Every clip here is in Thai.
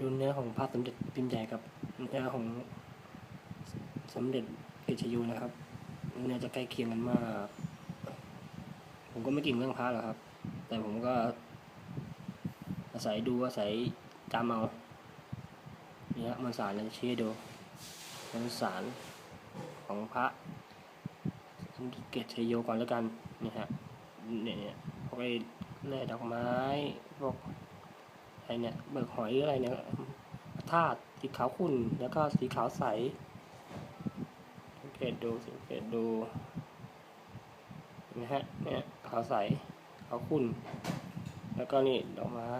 ดูเนื้อของพระสมเด็จพิมพ์ใหญ่กับเนื้อของสมเด็จเกชยูนะครับเนื้อจะใกล้เคียงกันมาก ผมก็ไม่ก่งเรื่องพระหรอกครับ แต่ผมก็อาศัยดูอาศัยจำเอาเนี่ยมันสารเราจะชี้ดูมันสารของพระเด็จเกชโยก่อนแล้วกันนี่ฮะเนี่ยพวกไอ้แร่ดอกไม้พวก อะไรเนี่ยเบิกหอยหรืออะไรเนี่ยธาตุสีขาวขุ่นแล้วก็สีขาวใสสังเกตดูสังเกตดูนะฮะเนี่ยขาวใสขาวขุ่นแล้วก็นี่ดอกไม้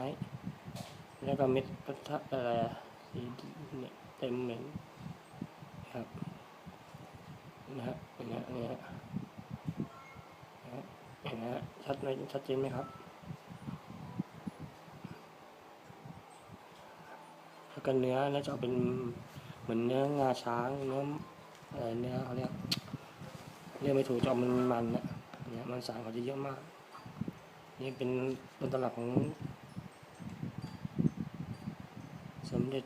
แล้วก็เม็ดกระทะอะไรอะสีเนี่ยเต็มเหม็นครับนะฮะนะฮะนะฮะนะฮะเห็นไหมฮะชัดไหมชัดเจนไหมครับ แล้วก็เนื้อน่าจะเป็นเหมือนเนื้องาช้างเนื้ออะไรเนื้อเขาเรียกเรียกไม่ถูกจะอมันมันๆนะเนี่ยมันสารเขาจะเยอะมาก นี่เป็นต้นตำรับของ สมเด็จ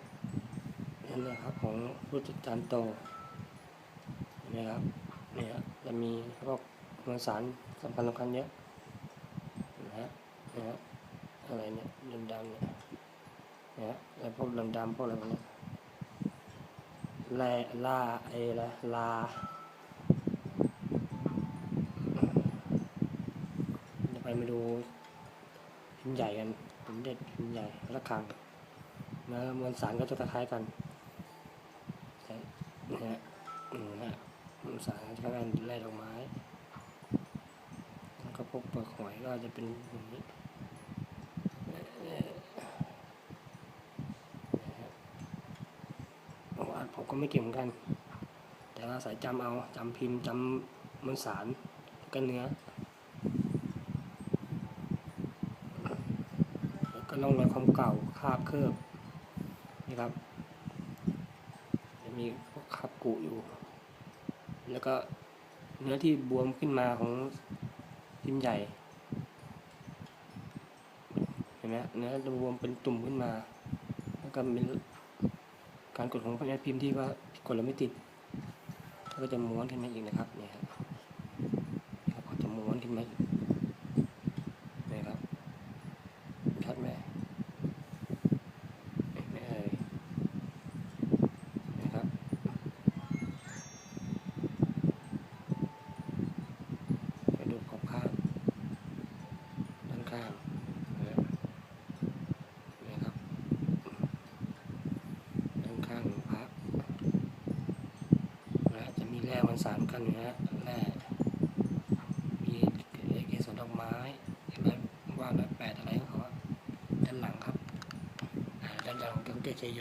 นั่นนะครับของพุทธจารย์โตนะครับเนี่ยจะมีพวกมวลสารสำคัญสำคัญเยอะนะฮะนะฮะอะไรเนี่ยดำๆเนี่ย นะฮะแล้วพวกดำๆพวกอะไรพวกเนี้ยแร่ลาไอ้ละลาจะไปมาดูพิมพ์ใหญ่กันสมเด็จพิมพ์ใหญ่ระฆังนะมวลสารก็จะคล้ายกันนะฮะนะฮะมวลสารก็จะคล้ายกันแร่ดอกไม้แล้วก็พวกเปลือกหอยก็จะเป็นอย่างนี้เอ่อนะฮะประวัติผม ก็ไม่เก่งเหมือนกัน แต่ว่าสายจำเอาจำพิมพ์จำมวลสารแล้วก็เนื้อ แล้วก็ร่องรอยความเก่าคาบเคลือบนี่ครับจะมีคาบกุอยู่ แล้วก็เนื้อที่บวมขึ้นมาของพิมพ์ใหญ่เห็นไหมเนื้อจะบวมเป็นตุ่มขึ้นมา แล้วก็เป็น การกดของพญาพิมพ์ที่ว่ากดแล้วไม่ติดก็จะม้วนขึ้นมาอีกนะครับเนี่ยครับครับก็จะม้วนขึ้นมาอีกนี่ครับชัดไหมไหมเอ่ยนะครับไปดูขอบข้างด้านข้างนะนะครับด้านข้างของพระนะ องสารกันอยู่นะฮะแร่มีเกสรดอกไม้อะไรว่าร้อยแปดอะไรของเขาด้านหลังครับด้านหลังของเกเจโย